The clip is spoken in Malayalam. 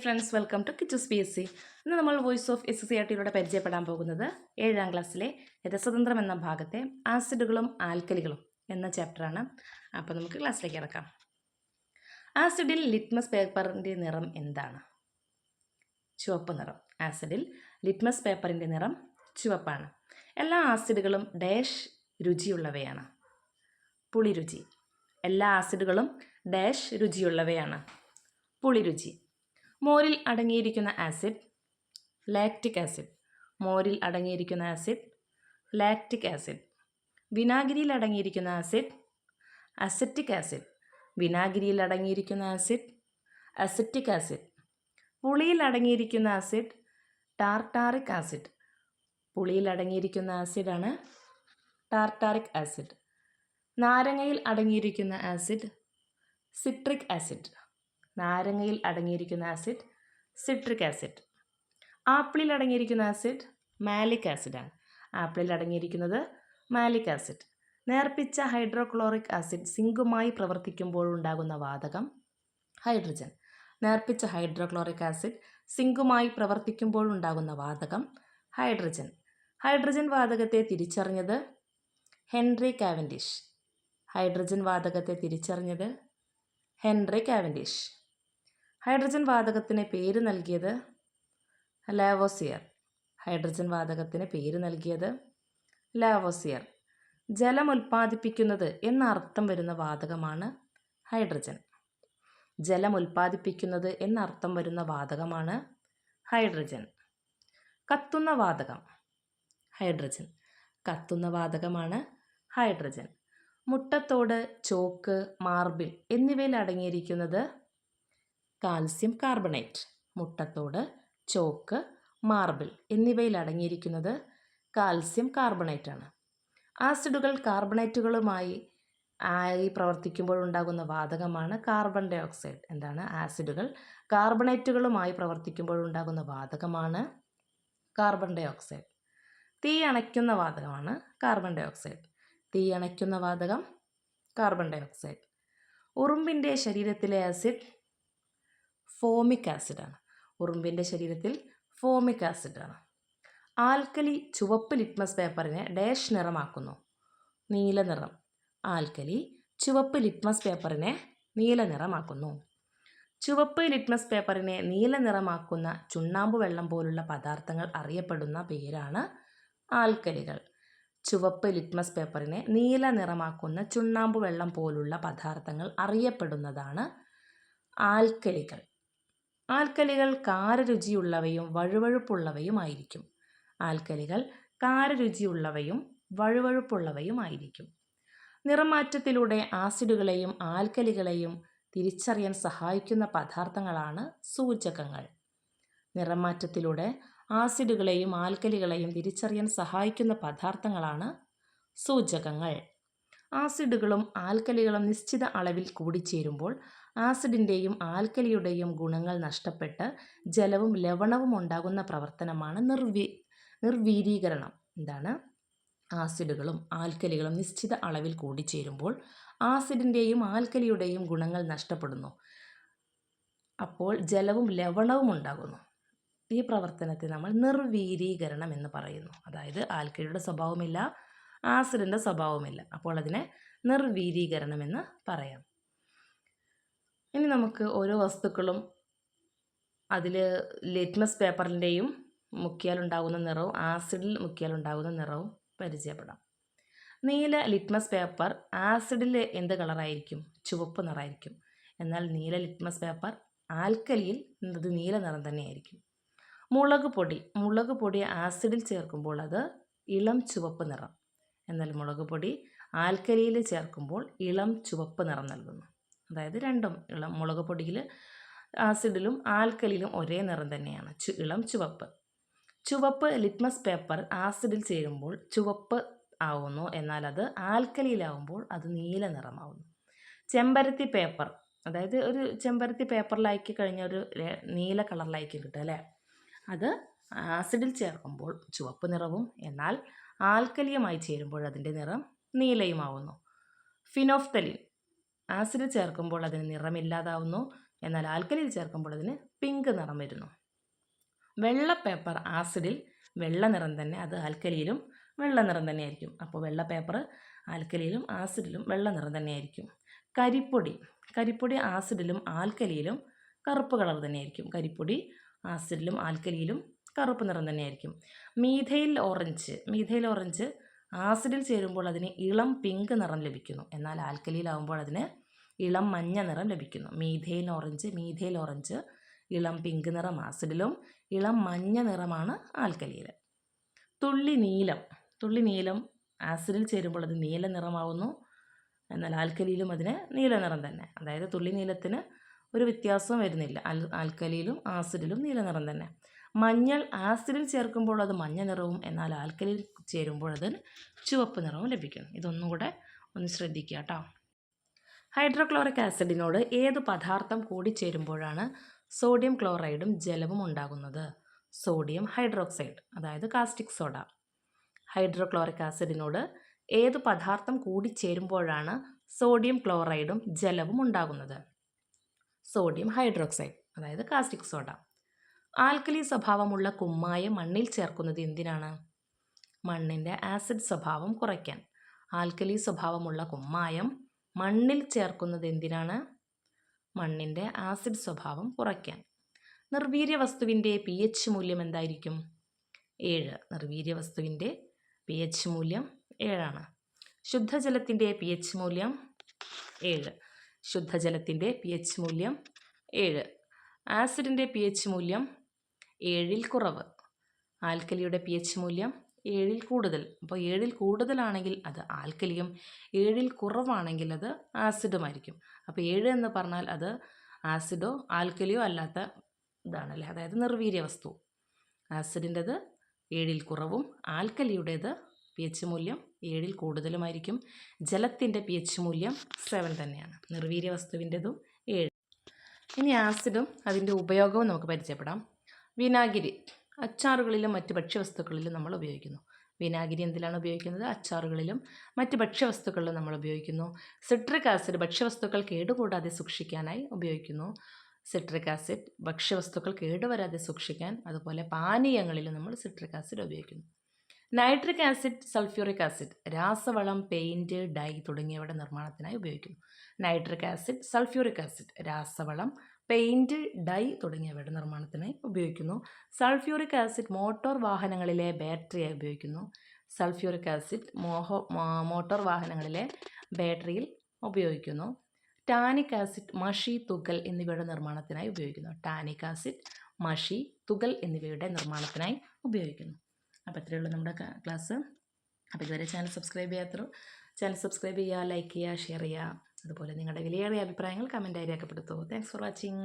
ഫ്രണ്ട്സ് വെൽക്കം ടു കിച്ചസ് പി എസ് സി ഇന്ന് നമ്മൾ voice of S C R ടിയിലൂടെ പരിചയപ്പെടാൻ പോകുന്നത് ഏഴാം ക്ലാസ്സിലെ രസതന്ത്രം എന്ന ഭാഗത്തെ ആസിഡുകളും ആൽക്കലികളും എന്ന ചാപ്റ്ററാണ് അപ്പോൾ നമുക്ക് ക്ലാസ്സിലേക്ക് ഇറക്കാം ആസിഡിൽ ലിറ്റ്മസ് പേപ്പറിന്റെ നിറം എന്താണ്? ചുവപ്പ് നിറം. ആസിഡിൽ ലിറ്റ്മസ് പേപ്പറിന്റെ നിറം ചുവപ്പാണ്. എല്ലാ ആസിഡുകളും ഡാഷ് രുചിയുള്ളവയാണ്. പുളിരുചി. എല്ലാ ആസിഡുകളും ഡാഷ് രുചിയുള്ളവയാണ്. പുളിരുചി. മോരിൽ അടങ്ങിയിരിക്കുന്ന ആസിഡ് ലാക്റ്റിക് ആസിഡ്. മോരിൽ അടങ്ങിയിരിക്കുന്ന ആസിഡ് ലാക്റ്റിക് ആസിഡ്. വിനാഗിരിയിൽ അടങ്ങിയിരിക്കുന്ന ആസിഡ് അസറ്റിക് ആസിഡ്. വിനാഗിരിയിൽ അടങ്ങിയിരിക്കുന്ന ആസിഡ് അസറ്റിക് ആസിഡ്. പുളിയിൽ അടങ്ങിയിരിക്കുന്ന ആസിഡ് ടാർട്ടാറിക് ആസിഡ്. പുളിയിൽ അടങ്ങിയിരിക്കുന്ന ആസിഡാണ് ടാർട്ടാറിക് ആസിഡ്. നാരങ്ങയിൽ അടങ്ങിയിരിക്കുന്ന ആസിഡ് സിട്രിക് ആസിഡ്. നാരങ്ങയിൽ അടങ്ങിയിരിക്കുന്ന ആസിഡ് സിട്രിക് ആസിഡ് ആപ്പിളിൽ അടങ്ങിയിരിക്കുന്ന ആസിഡ് മാലിക് ആസിഡാണ് ആപ്പിളിൽ അടങ്ങിയിരിക്കുന്നത് മാലിക് ആസിഡ് നേർപ്പിച്ച ഹൈഡ്രോക്ലോറിക് ആസിഡ് സിങ്കുമായി പ്രവർത്തിക്കുമ്പോൾ ഉണ്ടാകുന്ന വാതകം ഹൈഡ്രജൻ നേർപ്പിച്ച ഹൈഡ്രോക്ലോറിക് ആസിഡ് സിങ്കുമായി പ്രവർത്തിക്കുമ്പോൾ ഉണ്ടാകുന്ന വാതകം ഹൈഡ്രജൻ ഹൈഡ്രജൻ വാതകത്തെ തിരിച്ചറിഞ്ഞത് ഹെൻറി കാവൻഡിഷ്. ഹൈഡ്രജൻ വാതകത്തെ തിരിച്ചറിഞ്ഞത് ഹെൻറി കാവൻഡിഷ്. ഹൈഡ്രജൻ വാതകത്തിന് പേര് നൽകിയത് ലാവോസിയർ. ഹൈഡ്രജൻ വാതകത്തിന് പേര് നൽകിയത് ലാവോസിയർ. ജലം ഉൽപ്പാദിപ്പിക്കുന്നത് എന്ന അർത്ഥം വരുന്ന വാതകമാണ് ഹൈഡ്രജൻ. ജലം ഉൽപ്പാദിപ്പിക്കുന്നത് എന്ന അർത്ഥം വരുന്ന വാതകമാണ് ഹൈഡ്രജൻ. കത്തുന്ന വാതകം. ഹൈഡ്രജൻ. കത്തുന്ന വാതകമാണ് ഹൈഡ്രജൻ. മുട്ടത്തോട് ചോക്ക് മാർബിൾ എന്നിവയിൽ അടങ്ങിയിരിക്കുന്നത് കാൽസ്യം കാർബണേറ്റ് മുട്ടത്തോട് ചോക്ക് മാർബിൾ എന്നിവയിൽ അടങ്ങിയിരിക്കുന്നത് കാൽസ്യം കാർബണേറ്റ് ആണ് ആസിഡുകൾ കാർബണേറ്റുകളുമായി ആയി പ്രവർത്തിക്കുമ്പോൾ ഉണ്ടാകുന്ന വാതകമാണ് കാർബൺ ഡൈ ഓക്സൈഡ് എന്താണ്? ആസിഡുകൾ കാർബണേറ്റുകളുമായി പ്രവർത്തിക്കുമ്പോൾ ഉണ്ടാകുന്ന വാതകമാണ് കാർബൺ ഡൈ ഓക്സൈഡ് തീ അണയ്ക്കുന്ന വാതകമാണ് കാർബൺ ഡൈ ഓക്സൈഡ് തീ അണയ്ക്കുന്ന വാതകം കാർബൺ ഡൈ ഓക്സൈഡ് ഉറുമ്പിന്റെ ശരീരത്തിലെ ആസിഡ് ഫോമിക് ആസിഡാണ്. ഉറുമ്പിന്റെ ശരീരത്തിൽ ഫോമിക് ആസിഡാണ്. ആൽക്കലി ചുവപ്പ് ലിറ്റ്മസ് പേപ്പറിനെ ഡാഷ് നിറമാക്കുന്നു. നീല നിറം. ആൽക്കലി ചുവപ്പ് ലിറ്റ്മസ് പേപ്പറിനെ നീല നിറമാക്കുന്നു. ചുവപ്പ് ലിറ്റ്മസ് പേപ്പറിനെ നീല നിറമാക്കുന്ന ചുണ്ണാമ്പ് വെള്ളം പോലുള്ള പദാർത്ഥങ്ങൾ അറിയപ്പെടുന്ന പേരാണ് ആൽക്കലികൾ. ചുവപ്പ് ലിറ്റ്മസ് പേപ്പറിനെ നീല നിറമാക്കുന്ന ചുണ്ണാമ്പ് വെള്ളം പോലുള്ള പദാർത്ഥങ്ങൾ അറിയപ്പെടുന്നതാണ് ആൽക്കലികൾ. ആൽക്കലികൾ കാരരുചിയുള്ളവയും വഴുവഴുപ്പുള്ളവയുമായിരിക്കും. ആൽക്കലികൾ കാരരുചിയുള്ളവയും വഴുവഴുപ്പുള്ളവയുമായിരിക്കും. നിറമാറ്റത്തിലൂടെ ആസിഡുകളെയും ആൽക്കലികളെയും തിരിച്ചറിയാൻ സഹായിക്കുന്ന പദാർത്ഥങ്ങളാണ് സൂചകങ്ങൾ. നിറമാറ്റത്തിലൂടെ ആസിഡുകളെയും ആൽക്കലികളെയും തിരിച്ചറിയാൻ സഹായിക്കുന്ന പദാർത്ഥങ്ങളാണ് സൂചകങ്ങൾ. ആസിഡുകളും ആൽക്കലികളും നിശ്ചിത അളവിൽ കൂടിച്ചേരുമ്പോൾ ആസിഡിന്റെയും ആൽക്കലിയുടെയും ഗുണങ്ങൾ നഷ്ടപ്പെട്ട് ജലവും ലവണവും ഉണ്ടാകുന്ന പ്രവർത്തനമാണ് നിർവീ നിർവീരീകരണം. എന്താണ്? ആസിഡുകളും ആൽക്കലികളും നിശ്ചിത അളവിൽ കൂടിച്ചേരുമ്പോൾ ആസിഡിന്റെയും ആൽക്കലിയുടെയും ഗുണങ്ങൾ നഷ്ടപ്പെടുന്നു. അപ്പോൾ ജലവും ലവണവും ഉണ്ടാകുന്നു. ഈ പ്രവർത്തനത്തെ നമ്മൾ നിർവീരീകരണം എന്ന് പറയുന്നു. അതായത് ആൽക്കലിയുടെ സ്വഭാവമില്ല ആസിഡിന്റെ സ്വഭാവമില്ല. അപ്പോൾ അതിനെ നിർവീരീകരണം എന്ന് പറയാം. ഇനി നമുക്ക് ഓരോ വസ്തുക്കളും അതിൽ ലിറ്റ്മസ് പേപ്പറിന്റെയും മുക്കിയാലുണ്ടാകുന്ന നിറവും ആസിഡിൽ മുക്കിയാലുണ്ടാകുന്ന നിറവും പരിചയപ്പെടാം. നീല ലിറ്റ്മസ് പേപ്പർ ആസിഡിൽ എന്ത് കളറായിരിക്കും? ചുവപ്പ് നിറമായിരിക്കും. എന്നാൽ നീല ലിറ്റ്മസ് പേപ്പർ ആൽക്കലിയിൽ അത് നീല നിറം തന്നെയായിരിക്കും. മുളക് പൊടി മുളക് പൊടി ആസിഡിൽ ചേർക്കുമ്പോൾ അത് ഇളം ചുവപ്പ് നിറം. എന്നാൽ മുളക് പൊടി ആൽക്കലിയിൽ ചേർക്കുമ്പോൾ ഇളം ചുവപ്പ് നിറം നൽകുന്നു. അതായത് രണ്ടും ഇളം മുളക് പൊടിയിൽ ആസിഡിലും ആൽക്കലിലും ഒരേ നിറം തന്നെയാണ്. ചു ഇളം ചുവപ്പ്. ചുവപ്പ് ലിറ്റ്മസ് പേപ്പർ ആസിഡിൽ ചേരുമ്പോൾ ചുവപ്പ് ആവുന്നു. എന്നാൽ അത് ആൽക്കലിയിലാവുമ്പോൾ അത് നീല നിറമാവുന്നു. ചെമ്പരത്തി പേപ്പർ. അതായത് ഒരു ചെമ്പരത്തി പേപ്പറിലാക്കി കഴിഞ്ഞ ഒരു നീല കളറിലായിരിക്കും കിട്ടുക അല്ലേ? അത് ആസിഡിൽ ചേർക്കുമ്പോൾ ചുവപ്പ് നിറവും എന്നാൽ ആൽക്കലിയുമായി ചേരുമ്പോൾ അതിന്റെ നിറം നീലയുമാവുന്നു. ഫിനോഫ്തലിൻ. ആസിഡ് ചേർക്കുമ്പോൾ അതിന് നിറമില്ലാതാവുന്നു എന്നാൽ ആൽക്കലിയിൽ ചേർക്കുമ്പോൾ അതിന് പിങ്ക് നിറം വരുന്നു. വെള്ള പേപ്പർ ആസിഡിൽ വെള്ള നിറം തന്നെ അത് ആൽക്കലിയിലും വെള്ള നിറം തന്നെയായിരിക്കും. അപ്പോൾ വെള്ള പേപ്പർ ആൽക്കലിയിലും ആസിഡിലും വെള്ള നിറം തന്നെയായിരിക്കും. കരിപ്പൊടി കരിപ്പൊടി ആസിഡിലും ആൽക്കലിയിലും കറുപ്പ് കളർ തന്നെയായിരിക്കും. കരിപ്പൊടി ആസിഡിലും ആൽക്കലിയിലും കറുപ്പ് നിറം തന്നെയായിരിക്കും. മീഥൈൽ ഓറഞ്ച് മീഥൈൽ ഓറഞ്ച് ആസിഡിൽ ചേരുമ്പോൾ അതിന് ഇളം പിങ്ക് നിറം ലഭിക്കുന്നു. എന്നാൽ ആൽക്കലിയിലാവുമ്പോൾ അതിന് ഇളം മഞ്ഞ നിറം ലഭിക്കുന്നു. മീഥൈൽ ഓറഞ്ച് മീഥേൽ ഓറഞ്ച് ഇളം പിങ്ക് നിറം ആസിഡിലും ഇളം മഞ്ഞ നിറമാണ് ആൽക്കലിയിൽ തുള്ളി നീലം തുള്ളി നീലം ആസിഡിൽ ചേരുമ്പോൾ അത് നീല നിറമാവുന്നു. എന്നാൽ ആൽക്കലിയിലും അതിന് നീല നിറം തന്നെ. അതായത് തുള്ളി നീലത്തിന് ഒരു വ്യത്യാസവും വരുന്നില്ല. ആൽ ആൽക്കലിയിലും ആസിഡിലും നീല നിറം തന്നെ. മഞ്ഞൾ ആസിഡിൽ ചേർക്കുമ്പോൾ അത് മഞ്ഞ നിറവും എന്നാൽ ആൽക്കലിയിൽ ചേരുമ്പോൾ അത് ചുവപ്പ് നിറവും ലഭിക്കുന്നു. ഇതൊന്നും കൂടെ ഒന്ന് ശ്രദ്ധിക്കുക കേട്ടോ. ഹൈഡ്രോക്ലോറിക് ആസിഡിനോട് ഏത് പദാർത്ഥം കൂടി കൂടിച്ചേരുമ്പോഴാണ് സോഡിയം ക്ലോറൈഡും ജലവും ഉണ്ടാകുന്നത്? സോഡിയം ഹൈഡ്രോക്സൈഡ് അതായത് കാസ്റ്റിക് സോഡ. ഹൈഡ്രോക്ലോറിക് ആസിഡിനോട് ഏത് പദാർത്ഥം കൂടി കൂടിച്ചേരുമ്പോഴാണ് സോഡിയം ക്ലോറൈഡും ജലവും ഉണ്ടാകുന്നത്? സോഡിയം ഹൈഡ്രോക്സൈഡ് അതായത് കാസ്റ്റിക് സോഡ. ആൽക്കലി സ്വഭാവമുള്ള കുമ്മായം മണ്ണിൽ ചേർക്കുന്നത് എന്തിനാണ്? മണ്ണിന്റെ ആസിഡ് സ്വഭാവം കുറയ്ക്കാൻ. ആൽക്കലി സ്വഭാവമുള്ള കുമ്മായം മണ്ണിൽ ചേർക്കുന്നത് എന്തിനാണ്? മണ്ണിന്റെ ആസിഡ് സ്വഭാവം കുറയ്ക്കാൻ. നിർവീര്യ വസ്തുവിന്റെ പി എച്ച് മൂല്യം എന്തായിരിക്കും? ഏഴ്. നിർവീര്യ വസ്തുവിന്റെ പി എച്ച് മൂല്യം ഏഴാണ്. ശുദ്ധജലത്തിന്റെ പി എച്ച് മൂല്യം ഏഴ്. ശുദ്ധജലത്തിന്റെ പി എച്ച് മൂല്യം ഏഴ്. ആസിഡിന്റെ പി എച്ച് മൂല്യം ഏഴിൽ കുറവ്. ആൽക്കലിയുടെ പി എച്ച് മൂല്യം ഏഴിൽ കൂടുതൽ. അപ്പോൾ ഏഴിൽ കൂടുതലാണെങ്കിൽ അത് ആൽക്കലിയും ഏഴിൽ കുറവാണെങ്കിൽ അത് ആസിഡുമായിരിക്കും. അപ്പോൾ ഏഴ് എന്ന് പറഞ്ഞാൽ അത് ആസിഡോ ആൽക്കലിയോ അല്ലാത്ത ഇതാണല്ലേ? അതായത് നിർവീര്യ വസ്തു. ആസിഡിന്റെത് ഏഴിൽ കുറവും ആൽക്കലിയുടേത് പി എച്ച് മൂല്യം ഏഴിൽ കൂടുതലുമായിരിക്കും. ജലത്തിന്റെ പി എച്ച് മൂല്യം സെവൻ തന്നെയാണ്. നിർവീര്യ വസ്തുവിന്റെതും ഏഴ്. ഇനി ആസിഡും അതിന്റെ ഉപയോഗവും നമുക്ക് പരിചയപ്പെടാം. വിനാഗിരി. അച്ചാറുകളിലും മറ്റ് ഭക്ഷ്യവസ്തുക്കളിലും നമ്മൾ ഉപയോഗിക്കുന്നു. വിനാഗിരി എന്തിലാണ് ഉപയോഗിക്കുന്നത്? അച്ചാറുകളിലും മറ്റ് ഭക്ഷ്യവസ്തുക്കളിലും നമ്മൾ ഉപയോഗിക്കുന്നു. സിട്രിക് ആസിഡ് ഭക്ഷ്യവസ്തുക്കൾ കേടുകൂടാതെ സൂക്ഷിക്കാനായി ഉപയോഗിക്കുന്നു. സിട്രിക് ആസിഡ് ഭക്ഷ്യവസ്തുക്കൾ കേടുവരാതെ സൂക്ഷിക്കാൻ അതുപോലെ പാനീയങ്ങളിൽ നമ്മൾ സിട്രിക് ആസിഡ് ഉപയോഗിക്കുന്നു. നൈട്രിക് ആസിഡ് സൾഫ്യൂറിക് ആസിഡ് രാസവളം പെയിന്റ് ഡൈ തുടങ്ങിയവയുടെ നിർമ്മാണത്തിനായി ഉപയോഗിക്കുന്നു. നൈട്രിക് ആസിഡ് സൾഫ്യൂറിക് ആസിഡ് രാസവളം പെയിന്റ് ഡൈ തുടങ്ങിയവയുടെ നിർമ്മാണത്തിനായി ഉപയോഗിക്കുന്നു. സൾഫ്യൂറിക് ആസിഡ് മോട്ടോർ വാഹനങ്ങളിലെ ബാറ്ററിയായി ഉപയോഗിക്കുന്നു. സൾഫ്യൂറിക് ആസിഡ് മോഹോ മോട്ടോർ വാഹനങ്ങളിലെ ബാറ്ററിയിൽ ഉപയോഗിക്കുന്നു. ടാനിക് ആസിഡ് മഷി തുകൽ എന്നിവയുടെ നിർമ്മാണത്തിനായി ഉപയോഗിക്കുന്നു. ടാനിക് ആസിഡ് മഷി തുകൽ എന്നിവയുടെ നിർമ്മാണത്തിനായി ഉപയോഗിക്കുന്നു. അപ്പോൾ ഇത്രയേ ഉള്ളൂ നമ്മുടെ ക്ലാസ്. അപ്പോൾ ഇതുവരെ ചാനൽ സബ്സ്ക്രൈബ് ചെയ്യാത്തോ ചാനൽ സബ്സ്ക്രൈബ് ചെയ്യുക ലൈക്ക് ചെയ്യുക ഷെയർ ചെയ്യുക. അതുപോലെ നിങ്ങളുടെ വിലയേറിയ അഭിപ്രായങ്ങൾ കമന്റായി രേഖപ്പെടുത്തൂ താങ്ക്സ് ഫോർ വാച്ചിങ്